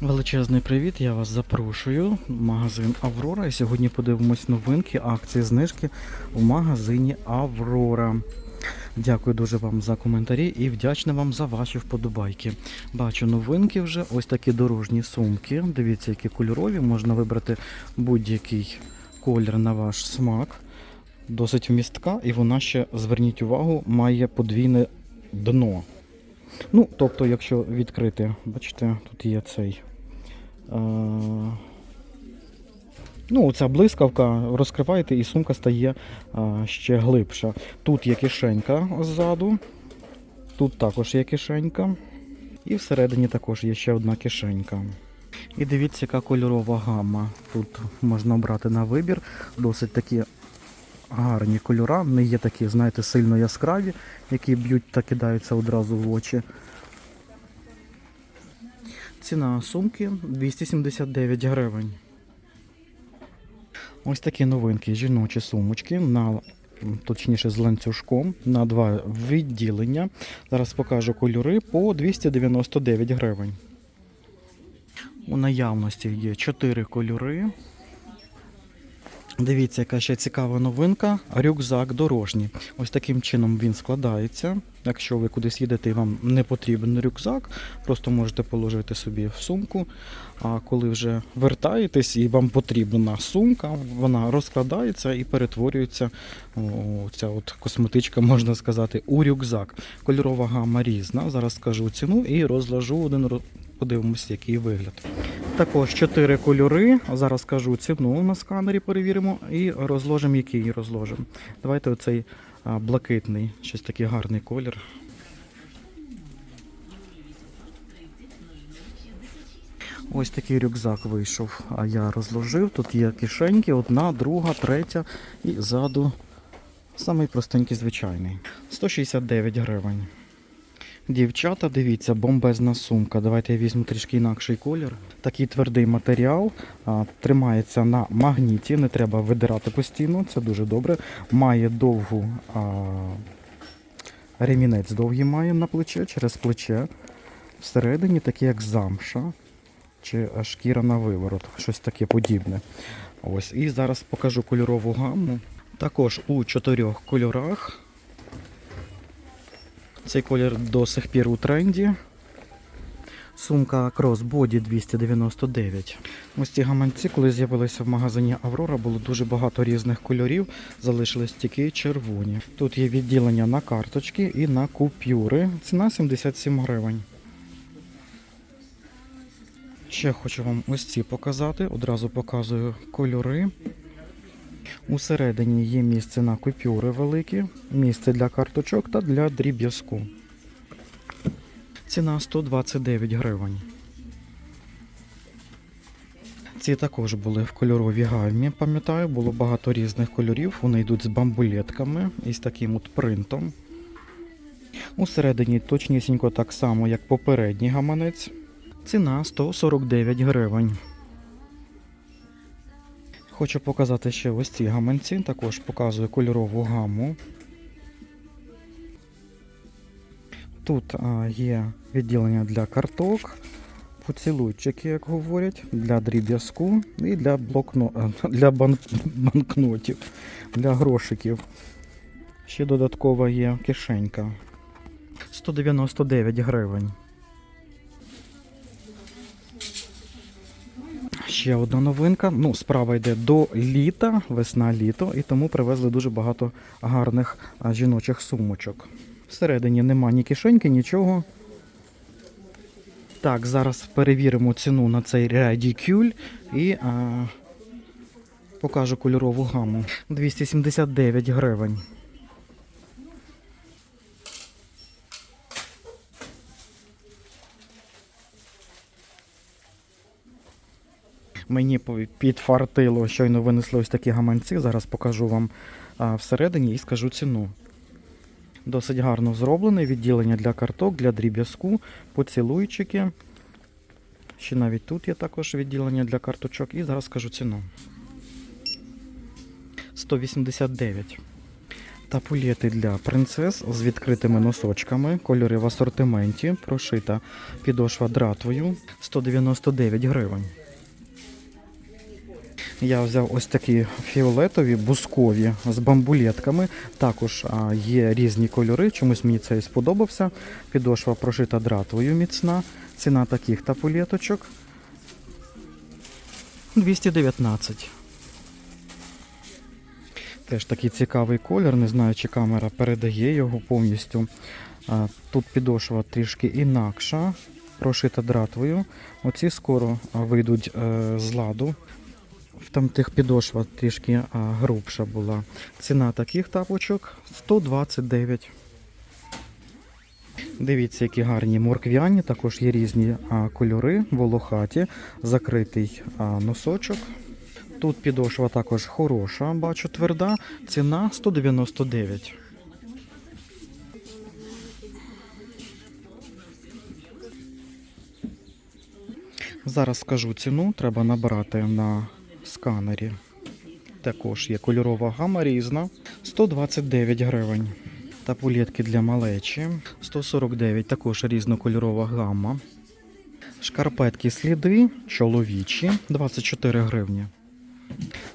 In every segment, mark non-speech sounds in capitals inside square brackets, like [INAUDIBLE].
Величезний привіт, я вас запрошую в магазин Аврора. І сьогодні подивимось новинки, акції, знижки в магазині Аврора. Дякую дуже вам за коментарі і вдячна вам за ваші вподобайки. Бачу новинки вже, ось такі дорожні сумки. Дивіться, які кольорові, можна вибрати будь-який колір на ваш смак. Досить вмістка, і вона ще, зверніть увагу, має подвійне дно. Ну, тобто, якщо відкрити, бачите, тут є цей. Е, ну, ця блискавка, розкриваєте і сумка стає е, ще глибша. Тут є кишенька ззаду, тут також є кишенька. І всередині також є ще одна кишенька. І дивіться, яка кольорова гама. Тут можна обрати на вибір. Досить такі гарні кольора, не є такі, знаєте, сильно яскраві, які б'ють та кидаються одразу в очі. Ціна сумки 279 гривень. Ось такі новинки, жіночі сумочки, на, точніше з ланцюжком на два відділення. Зараз покажу кольори по 299 гривень. У наявності є 4 кольори. Дивіться, яка ще цікава новинка. Рюкзак дорожній. Ось таким чином він складається. Якщо ви кудись їдете і вам не потрібен рюкзак, просто можете положити собі в сумку. А коли вже вертаєтесь і вам потрібна сумка, вона розкладається і перетворюється ця от косметичка, можна сказати, у рюкзак. Кольорова гама різна. Зараз скажу ціну і розложу один подивимося, який вигляд. Також чотири кольори. Зараз скажу ціну на сканері, перевіримо і розложимо, який розложимо. Давайте оцей блакитний, щось такий гарний колір. Ось такий рюкзак вийшов, а я розложив. Тут є кишеньки, одна, друга, третя і ззаду самий простенький звичайний. 169 гривень. Дівчата, дивіться, бомбезна сумка. Давайте я візьму трішки інакший колір. Такий твердий матеріал, а, тримається на магніті, не треба видирати постійно, це дуже добре. Має довгу а, ремінець довгий має на плече, через плече. Всередині таке як замша чи шкіра на виворот, щось таке подібне. Ось. І зараз покажу кольорову гамму. Також у чотирьох кольорах. Цей колір до сих пір у тренді. Сумка Crossbody 299. Ось ці гаманці, коли з'явилися в магазині Аврора, було дуже багато різних кольорів, залишились тільки червоні. Тут є відділення на карточки і на купюри. Ціна 77 гривень. Ще хочу вам ось ці показати. Одразу показую кольори. Усередині є місце на купюри великі, місце для карточок та для дріб'язку. Ціна 129 гривень. Ці також були в кольоровій гамі, пам'ятаю, було багато різних кольорів. Вони йдуть з бамбулетками і з таким от принтом. Усередині точнісінько так само, як попередній гаманець. Ціна 149 гривень. Хочу показати ще ось ці гаманці, також показую кольорову гаму. Тут є відділення для карток, поцілуйчики, як говорять, для дріб'язку і для, блокно... е, [LAUGHS] для бан... банкнотів, для грошиків. Ще додаткова є кишенька. 199 гривень. Ще одна новинка. Ну, справа йде до літа, весна-літо, і тому привезли дуже багато гарних жіночих сумочок. Всередині нема ні кишеньки, нічого. Так, зараз перевіримо ціну на цей Radicule і а, покажу кольорову гаму. 279 гривень. Мені підфартило, щойно винесли ось такі гаманці. Зараз покажу вам всередині і скажу ціну. Досить гарно зроблене відділення для карток, для дріб'язку, поцілуйчики. Ще навіть тут є також відділення для карточок. І зараз скажу ціну. 189. Тапулети для принцес з відкритими носочками. Кольори в асортименті. Прошита підошва дратвою 199 гривень. Я взяв ось такі фіолетові, бускові з бамбулетками. Також є різні кольори. Чомусь мені цей сподобався. Підошва прошита дратвою міцна. Ціна таких тапулеточок 219. Теж такий цікавий колір. Не знаю, чи камера передає його повністю. Тут підошва трішки інакша, прошита дратвою. Оці скоро вийдуть е, з ладу. Там тих підошва трішки а, грубша була. Ціна таких тапочок 129. Дивіться, які гарні морквяні, також є різні а, кольори, волохаті, закритий а, носочок. Тут підошва також хороша, бачу, тверда. Ціна 199. Зараз скажу ціну, треба набрати на сканері. Також є кольорова гама різна. 129 гривень. Тапулетки для малечі 149, також різнокольорова гама. Шкарпетки сліди чоловічі 24 гривні.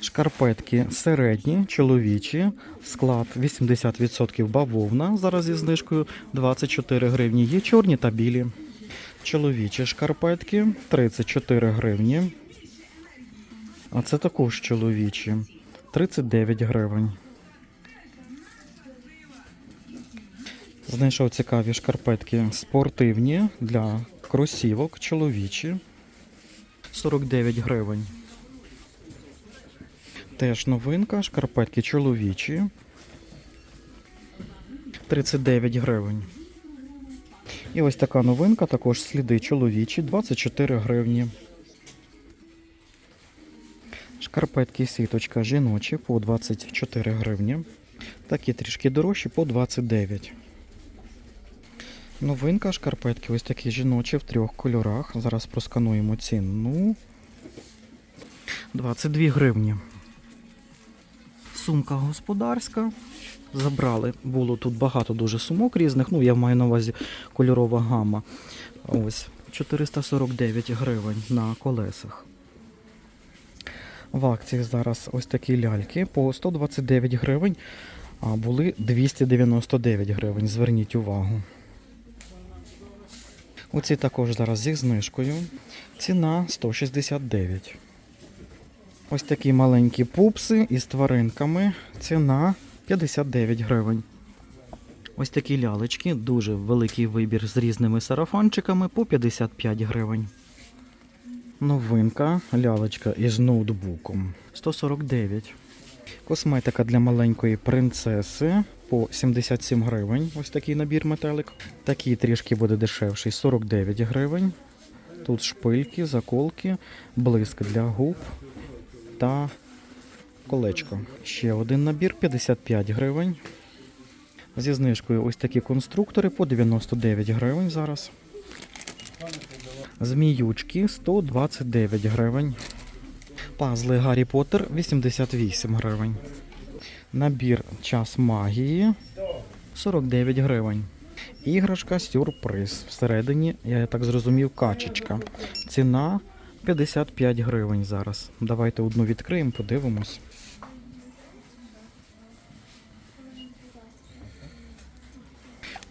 Шкарпетки середні, чоловічі, склад 80% бавовна, зараз зі знижкою 24 гривні. Є чорні та білі. Чоловічі шкарпетки 34 гривні. А це також чоловічі 39 гривень. Знайшов цікаві шкарпетки спортивні для кросівок чоловічі 49 гривень. Теж новинка, шкарпетки чоловічі. 39 гривень. І ось така новинка, також сліди чоловічі, 24 гривні. Шкарпетки сіточка жіночі по 24 гривні. Такі трішки дорожчі по 29. Новинка шкарпетки ось такі жіночі в трьох кольорах. Зараз проскануємо ціну. 22 гривні. Сумка господарська. Забрали. Було тут багато дуже сумок різних. Ну, я маю на увазі кольорова гама. Ось 449 гривень на колесах. В акціях зараз ось такі ляльки по 129 гривень, а були 299 гривень. Зверніть увагу. Оці також зараз зі знижкою. Ціна 169. Ось такі маленькі пупси із тваринками. Ціна 59 гривень. Ось такі лялечки, дуже великий вибір з різними сарафанчиками по 55 гривень. Новинка лялечка із ноутбуком 149. Косметика для маленької принцеси по 77 гривень. Ось такий набір метелик. Такий трішки буде дешевший 49 гривень. Тут шпильки, заколки, блиск для губ та колечко. Ще один набір 55 гривень. Зі знижкою ось такі конструктори по 99 гривень зараз. Зміючки 129 гривень. Пазли Гаррі Поттер 88 гривень. Набір час магії 49 гривень. Іграшка сюрприз. Всередині, я так зрозумів, качечка. Ціна 55 гривень зараз. Давайте одну відкриємо, подивимось.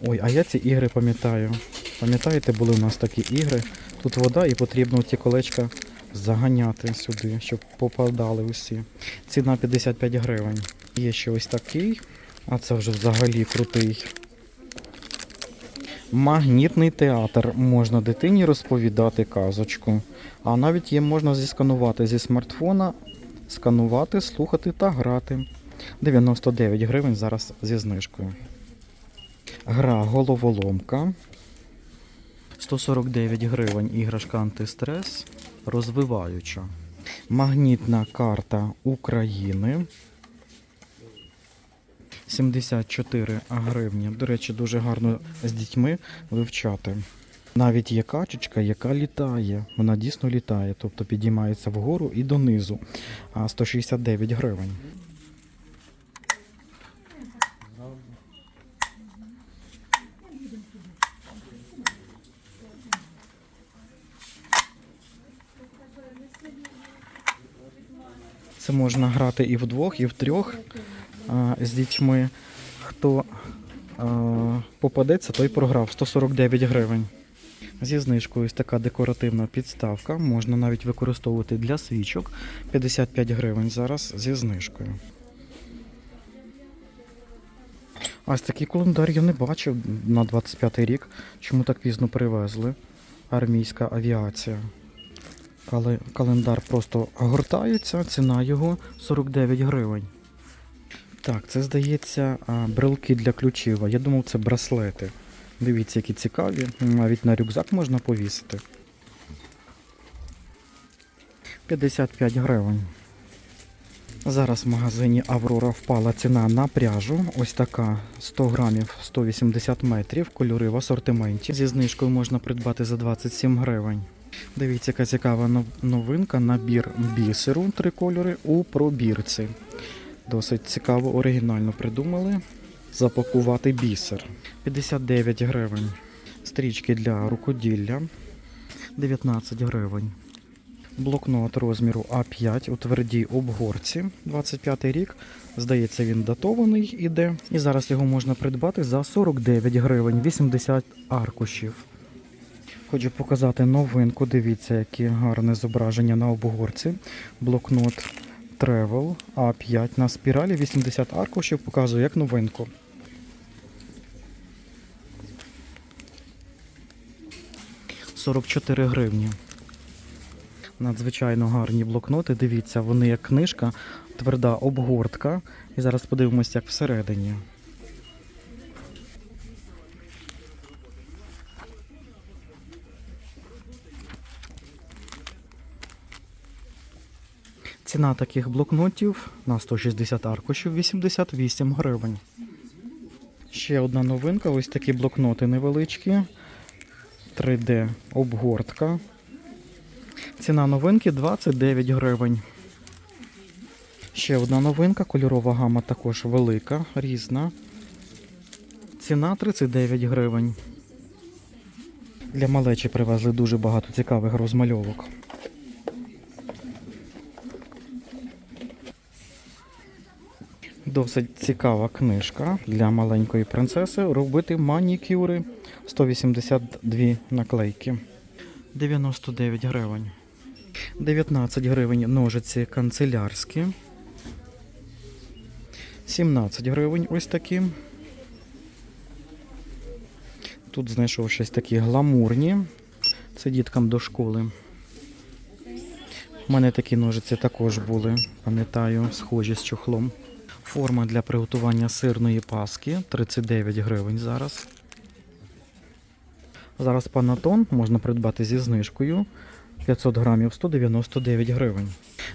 Ой, а я ці ігри пам'ятаю. Пам'ятаєте, були у нас такі ігри. Тут вода і потрібно ті колечка заганяти сюди, щоб попадали усі. Ціна 55 гривень. Є ще ось такий, а це вже взагалі крутий. Магнітний театр. Можна дитині розповідати казочку. А навіть є можна зісканувати зі смартфона, сканувати, слухати та грати. 99 гривень зараз зі знижкою. Гра головоломка. 149 гривень іграшка антистрес. Розвиваюча. Магнітна карта України. 74 гривні. До речі, дуже гарно з дітьми вивчати. Навіть є качечка, яка літає. Вона дійсно літає, тобто підіймається вгору і донизу. А 169 гривень. Це можна грати і вдвох, і втрьох з дітьми. Хто попадеться, той програв 149 гривень. Зі знижкою ось така декоративна підставка. Можна навіть використовувати для свічок. 55 гривень зараз зі знижкою. Ось такий календар я не бачив на 25 рік. Чому так пізно привезли? Армійська авіація. Кали- Календар просто гортається, ціна його 49 гривень. Так, це здається брелки для ключів. Я думав, це браслети. Дивіться, які цікаві. Навіть на рюкзак можна повісити. 55 гривень. Зараз в магазині Аврора впала ціна на пряжу. Ось така 100 грамів 180 метрів. Кольори в асортименті. Зі знижкою можна придбати за 27 гривень. Дивіться, яка цікава новинка. Набір бісеру, три кольори у пробірці. Досить цікаво, оригінально придумали. Запакувати бісер. 59 гривень. Стрічки для рукоділля 19 гривень. Блокнот розміру А5 у твердій обгорці 25 рік. Здається, він датований іде. І зараз його можна придбати за 49 гривень, 80 аркушів. Хочу показати новинку. Дивіться, яке гарне зображення на обгорці. Блокнот Travel А5 на спіралі 80 аркушів. Показую як новинку. «44 гривні. Надзвичайно гарні блокноти. Дивіться, вони як книжка, тверда обгортка. І зараз подивимося, як всередині. Ціна таких блокнотів на 160 аркушів 88 гривень. Ще одна новинка: ось такі блокноти невеличкі. 3D обгортка. Ціна новинки 29 гривень. Ще одна новинка, кольорова гама також велика, різна. Ціна 39 гривень. Для малечі привезли дуже багато цікавих розмальовок. Досить цікава книжка для маленької принцеси. Робити манікюри 182 наклейки. 99 гривень. 19 гривень ножиці канцелярські. 17 гривень ось такі. Тут знайшов щось такі гламурні. Це діткам до школи. У мене такі ножиці також були, пам'ятаю, схожі з чохлом. Форма для приготування сирної паски 39 гривень зараз. Зараз панатон можна придбати зі знижкою 500 грамів 199 гривень.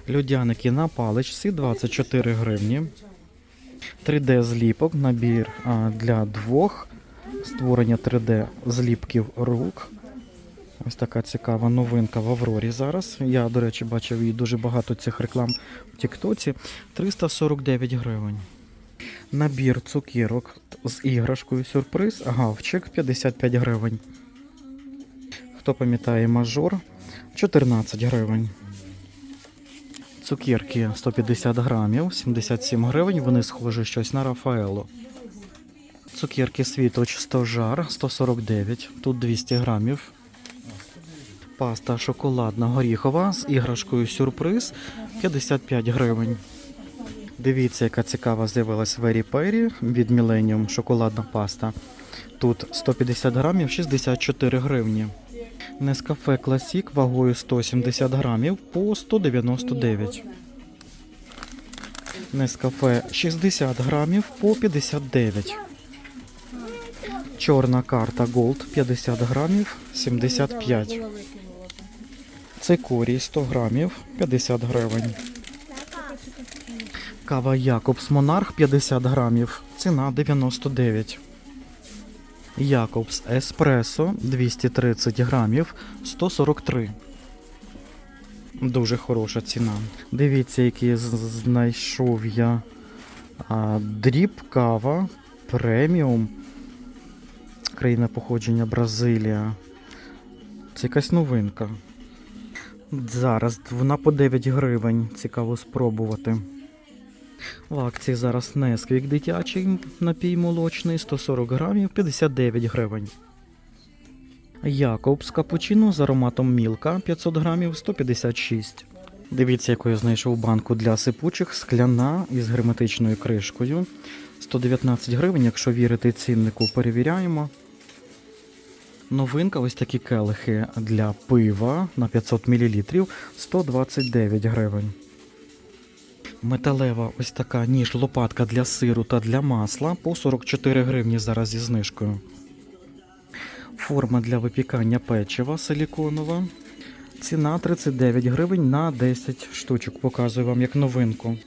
Людяники на паличці 24 гривні. 3D зліпок, набір для двох. Створення 3D зліпків рук. Ось така цікава новинка в Аврорі зараз. Я, до речі, бачив і дуже багато цих реклам в Тіктоці. 349 гривень. Набір цукірок з іграшкою сюрприз, гавчик 55 гривень. Хто пам'ятає мажор 14 гривень. Цукерки 150 грамів, 77 гривень. Вони схожі щось на Рафаело. Цукерки світоч 100 жар 149, тут 200 грамів. Паста шоколадна горіхова з іграшкою сюрприз 55 гривень. Дивіться, яка цікава з'явилась Вері Пері від Millennium шоколадна паста. Тут 150 грамів 64 гривні. Нескафе Класік вагою 170 грамів по 199. Нескафе 60 грамів по 59. Чорна карта Gold 50 грамів 75. Цикорій 100 грамів 50 гривень. Кава Якобс Монарх 50 грамів. Ціна 99. Якобс Еспресо 230 грамів 143. Дуже хороша ціна. Дивіться, який знайшов я а, дріб кава преміум. Країна походження Бразилія. Це якась новинка. Зараз вона по 9 гривень. Цікаво спробувати. В акції зараз Несквік дитячий напій молочний 140 грамів 59 гривень. Якобс капучино з ароматом мілка 500 грамів 156. Дивіться, яку я знайшов банку для сипучих, скляна із герметичною кришкою. 119 гривень, якщо вірити ціннику, перевіряємо. Новинка, ось такі келихи для пива на 500 мл 129 гривень. Металева ось така ніж лопатка для сиру та для масла по 44 гривні зараз зі знижкою. Форма для випікання печива силіконова. Ціна 39 гривень на 10 штучок. Показую вам як новинку.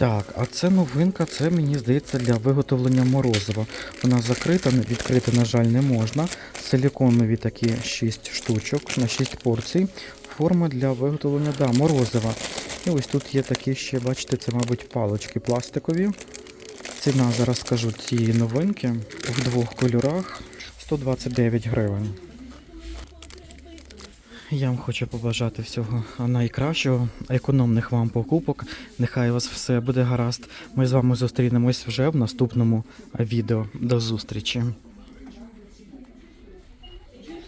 Так, а це новинка, це мені здається для виготовлення морозива. Вона закрита, відкрити, на жаль, не можна. Силіконові такі 6 штучок на 6 порцій. Форма для виготовлення да, морозива. І ось тут є такі ще, бачите, це, мабуть, палочки пластикові. Ціна, зараз скажу, цієї новинки в двох кольорах 129 гривень. Я вам хочу побажати всього найкращого, економних вам покупок. Нехай у вас все буде гаразд. Ми з вами зустрінемось вже в наступному відео. До зустрічі!